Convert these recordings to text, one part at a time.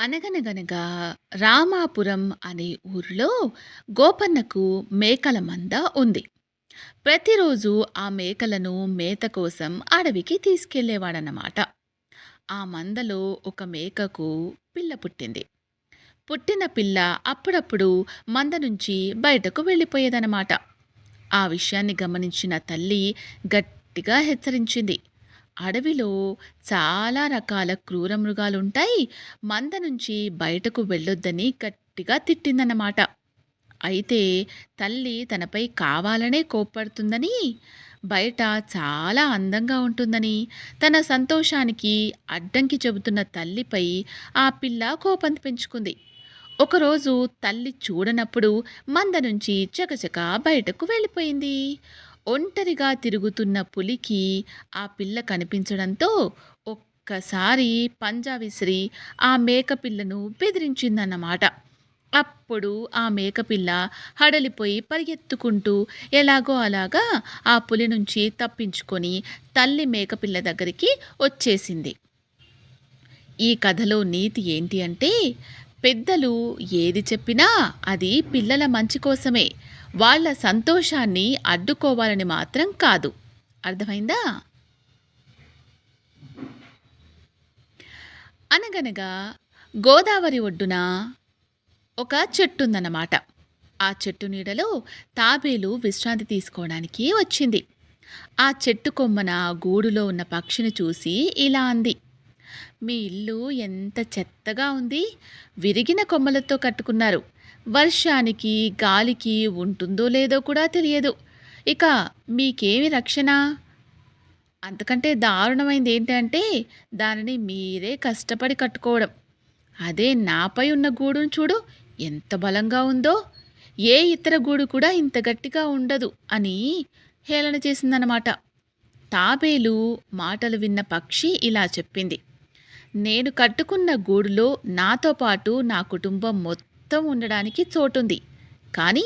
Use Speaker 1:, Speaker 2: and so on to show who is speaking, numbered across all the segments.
Speaker 1: అనగనగనగా రామాపురం అనే ఊరిలో గోపన్నకు మేకల మంద ఉంది. ప్రతిరోజు ఆ మేకలను మేత కోసం అడవికి తీసుకెళ్ళేవాడనమాట ఆ మందలో ఒక మేకకు పిల్ల పుట్టింది. పుట్టిన పిల్ల అప్పుడప్పుడు మంద నుంచి బయటకు వెళ్ళిపోయేదనమాట ఆ విషయాన్ని గమనించిన తల్లి గట్టిగా హెచ్చరించింది. అడవిలో చాలా రకాల క్రూర మృగాలుంటాయి. మంద నుంచి బయటకు వెళ్ళొద్దని గట్టిగా తిట్టిందన్నమాట. అయితే తల్లి తనపై కావాలనే కోప్పడుతుందని, బయట చాలా అందంగా ఉంటుందని, తన సంతోషానికి అడ్డంకి చెబుతున్న తల్లిపై ఆ పిల్ల కోపం పెంచుకుంది. ఒకరోజు తల్లి చూడనప్పుడు మంద నుంచి చకచక బయటకు వెళ్ళిపోయింది. ఒంటరిగా తిరుగుతున్న పులికి ఆ పిల్ల కనిపించడంతో ఒక్కసారి పంజా విసిరి ఆ మేకపిల్లను బెదిరించిందన్నమాట. అప్పుడు ఆ మేకపిల్ల హడలిపోయి పరిగెత్తుకుంటూ ఎలాగో అలాగా ఆ పులి నుంచి తప్పించుకొని తల్లి మేకపిల్ల దగ్గరికి వచ్చేసింది. ఈ కథలో నీతి ఏంటి అంటే పెద్దలు ఏది చెప్పినా అది పిల్లల మంచి కోసమే. వాళ్ళ సంతోషాన్ని అడ్డుకోవాలని మాత్రం కాదు. అర్థమైందా? అనగనగా గోదావరి ఒడ్డున ఒక చెట్టు ఉందన్నమాట ఆ చెట్టు నీడలో తాబేలు విశ్రాంతి తీసుకోవడానికి వచ్చింది. ఆ చెట్టు కొమ్మన గూడులో ఉన్న పక్షిని చూసి ఇలా అంది. మీ ఇల్లు ఎంత చెత్తగా ఉంది. విరిగిన కొమ్మలతో కట్టుకున్నారు. వర్షానికి, గాలికి ఉంటుందో లేదో కూడా తెలియదు. ఇక మీకేమి రక్షణ? అంతకంటే దారుణమైంది ఏంటంటే దానిని మీరే కష్టపడి కట్టుకోవడం. అదే నాపై ఉన్న గూడును చూడు ఎంత బలంగా ఉందో. ఏ ఇతర గూడు కూడా ఇంత గట్టిగా ఉండదు అని హేళన చేసిందన్నమాట. తాబేలు మాటలు విన్న పక్షి ఇలా చెప్పింది. నేను కట్టుకున్న గూడులో నాతో పాటు నా కుటుంబం మొత్తం మొత్తం ఉండడానికి చోటుంది. కానీ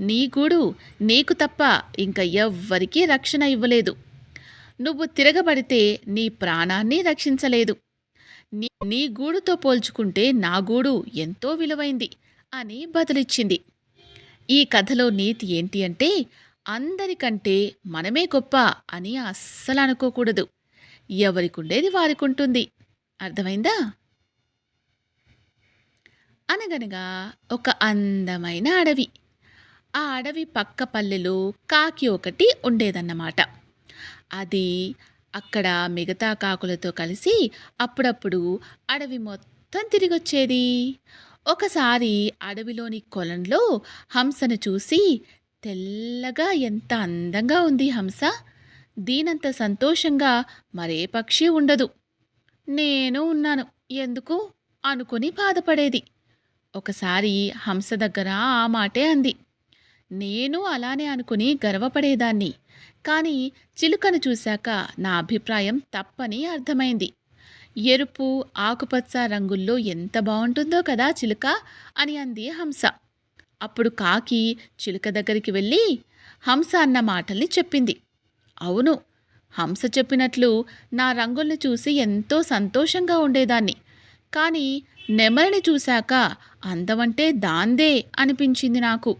Speaker 1: నీ గూడు నీకు తప్ప ఇంక ఎవ్వరికీ రక్షణ ఇవ్వలేదు. నువ్వు తిరగబడితే నీ ప్రాణాన్ని రక్షించలేదు. నీ నీ గూడుతో పోల్చుకుంటే నా గూడు ఎంతో విలువైంది అని బదులిచ్చింది. ఈ కథలో నీతి ఏంటి అంటే అందరికంటే మనమే గొప్ప అని అస్సలు అనుకోకూడదు. ఎవరికిండేది వారికి ఉంటుంది అర్థమైందా? అనగనగా ఒక అందమైన అడవి. ఆ అడవి పక్క పల్లెలో కాకి ఒకటి ఉండేదన్నమాట. అది అక్కడ మిగతా కాకులతో కలిసి అప్పుడప్పుడు అడవి మొత్తం తిరిగొచ్చేది. ఒకసారి అడవిలోని కొలంలో హంసను చూసి తెల్లగా ఎంత అందంగా ఉంది హంస. దీనంత సంతోషంగా మరే పక్షి ఉండదు. నేను ఉన్నాను ఎందుకు అనుకుని బాధపడేది. ఒకసారి హంస దగ్గర ఆ మాటే అంది. నేను అలానే అనుకుని గర్వపడేదాన్ని. కానీ చిలుకను చూశాక నా అభిప్రాయం తప్పని అర్థమైంది. ఎరుపు, ఆకుపచ్చ రంగుల్లో ఎంత బాగుంటుందో కదా చిలుక అని అంది హంస. అప్పుడు కాకి చిలుక దగ్గరికి వెళ్ళి హంస అన్న మాటల్ని చెప్పింది. అవును హంస చెప్పినట్లు నా రంగుల్ని చూసి ఎంతో సంతోషంగా ఉండేదాన్ని. కానీ నెమలిని చూశాక అందమంటే దాందే అనిపించింది నాకు.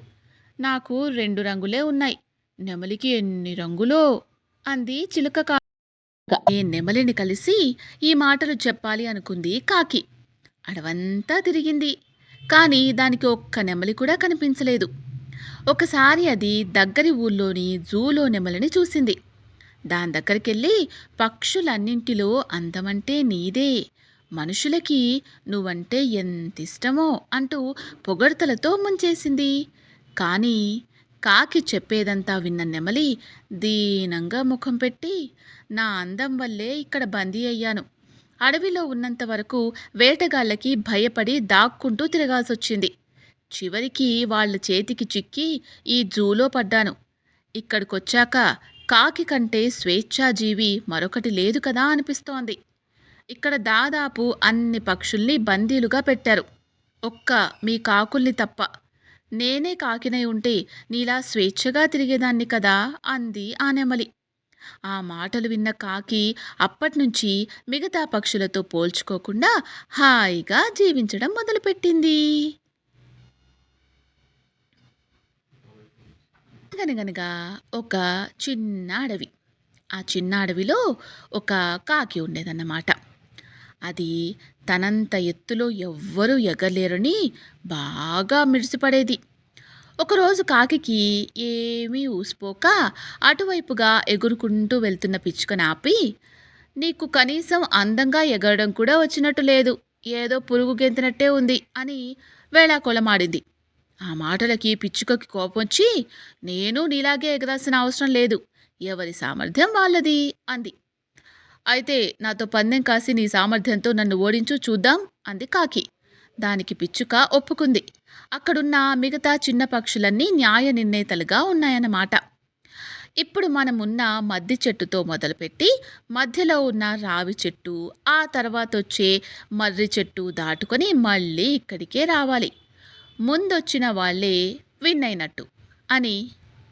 Speaker 1: నాకు రెండు రంగులే ఉన్నాయి. నెమలికి ఎన్ని రంగులో అంది చిలుక కా ఏ నెమలిని కలిసి ఈ మాటలు చెప్పాలి అనుకుంది కాకి. అడవంతా తిరిగింది. కానీ దానికి ఒక్క నెమలి కూడా కనిపించలేదు. ఒకసారి అది దగ్గరి ఊళ్ళోని జూలో నెమలిని చూసింది. దాని దగ్గరికెళ్ళి పక్షులన్నింటిలో అందమంటే నీదే. మనుషులకి నువ్వంటే ఎంత ఇష్టమో అంటూ పొగడ్తలతో ముంచేసింది. కానీ కాకి చెప్పేదంతా విన్న నెమలి దీనంగా ముఖం పెట్టి నా అందం వల్లే ఇక్కడ బందీ అయ్యాను. అడవిలో ఉన్నంత వరకు వేటగాళ్ళకి భయపడి దాక్కుంటూ తిరగాల్సొచ్చింది. చివరికి వాళ్ళ చేతికి చిక్కి ఈ జూలో పడ్డాను. ఇక్కడికొచ్చాక కాకి కంటే స్వేచ్ఛాజీవి మరొకటి లేదు కదా అనిపిస్తోంది. ఇక్కడ దాదాపు అన్ని పక్షుల్ని బందీలుగా పెట్టారు. ఒక్క మీ కాకుల్ని తప్ప. నేనే కాకినై ఉంటే నీలా స్వేచ్ఛగా తిరిగేదాన్ని కదా అంది ఆ నెమలి. ఆ మాటలు విన్న కాకి అప్పటినుంచి మిగతా పక్షులతో పోల్చుకోకుండా హాయిగా జీవించడం మొదలుపెట్టింది గనగనగా ఒక చిన్న అడవి ఆ చిన్న అడవిలో ఒక కాకి ఉండేదన్నమాట అది తనంత ఎత్తులో ఎవ్వరూ ఎగలేరని బాగా మిడిసిపడేది. ఒకరోజు కాకికి ఏమీ ఊసిపోక అటువైపుగా ఎగురుకుంటూ వెళ్తున్న పిచ్చుకని ఆపి నీకు కనీసం అందంగా ఎగరడం కూడా వచ్చినట్టు లేదు. ఏదో పురుగు గెంతినట్టే ఉంది అని వేళాకొలమాడింది ఆ మాటలకి పిచ్చుకకి కోపం వచ్చి నేను నీలాగే ఎగరాల్సిన అవసరం లేదు. ఎవరి సామర్థ్యం వాళ్ళది అంది. అయితే నాతో పందెం కాసి నీ సామర్థ్యంతో నన్ను ఓడించు చూద్దాం అంది కాకి. దానికి పిచ్చుక ఒప్పుకుంది. అక్కడున్న మిగతా చిన్న పక్షులన్నీ న్యాయ నిర్ణేతలుగా ఉన్నాయన్నమాట. ఇప్పుడు మనం ఉన్న మద్ది చెట్టుతో మొదలుపెట్టి మధ్యలో ఉన్న రావి చెట్టు ఆ తర్వాత వచ్చే మర్రి చెట్టు దాటుకొని మళ్ళీ ఇక్కడికే రావాలి. ముందొచ్చిన వాళ్ళే విన్ అయినట్టు అని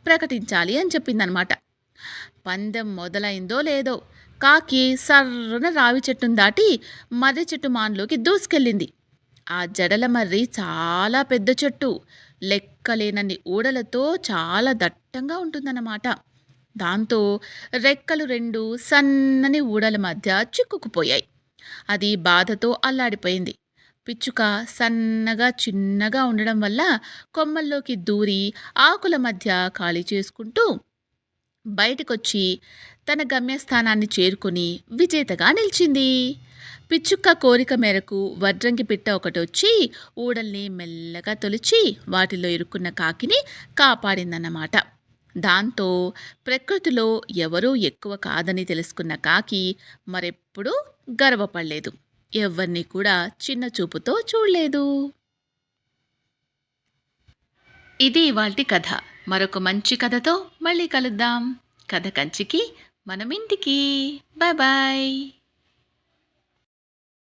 Speaker 1: ప్రకటించాలి అని చెప్పిందనమాట పందెం మొదలైందో లేదో కాకి సర్రన రావి చెట్టును దాటి మర్రి చెట్టు మాన్లోకి దూసుకెళ్ళింది. ఆ జడల మర్రి చాలా పెద్ద చెట్టు. లెక్కలేనన్ని ఊడలతో చాలా దట్టంగా ఉంటుందన్నమాట. దాంతో రెక్కలు రెండు సన్నని ఊడల మధ్య చిక్కుకుపోయాయి. అది బాధతో అల్లాడిపోయింది. పిచ్చుక సన్నగా చిన్నగా ఉండడం వల్ల కొమ్మల్లోకి దూరి ఆకుల మధ్య ఖాళీ చేసుకుంటూ బయటకొచ్చి తన గమ్యస్థానాన్ని చేరుకుని విజేతగా నిలిచింది. పిచ్చుక్క కోరిక మేరకు వడ్రంగి పిట్ట ఒకటి వచ్చి ఊడల్ని మెల్లగా తొలిచి వాటిలో ఇరుక్కున్న కాకిని కాపాడిందన్నమాట. దాంతో ప్రకృతిలో ఎవరూ ఎక్కువ కాదని తెలుసుకున్న కాకి మరెప్పుడూ గర్వపడలేదు. ఎవరిని కూడా చిన్న చూపుతో చూడలేదు. ఇది ఇవాల్టి కథ. మరొక మంచి కథతో మళ్ళీ కలుద్దాం. కథ కంచికి మనమింటికి. Bye bye.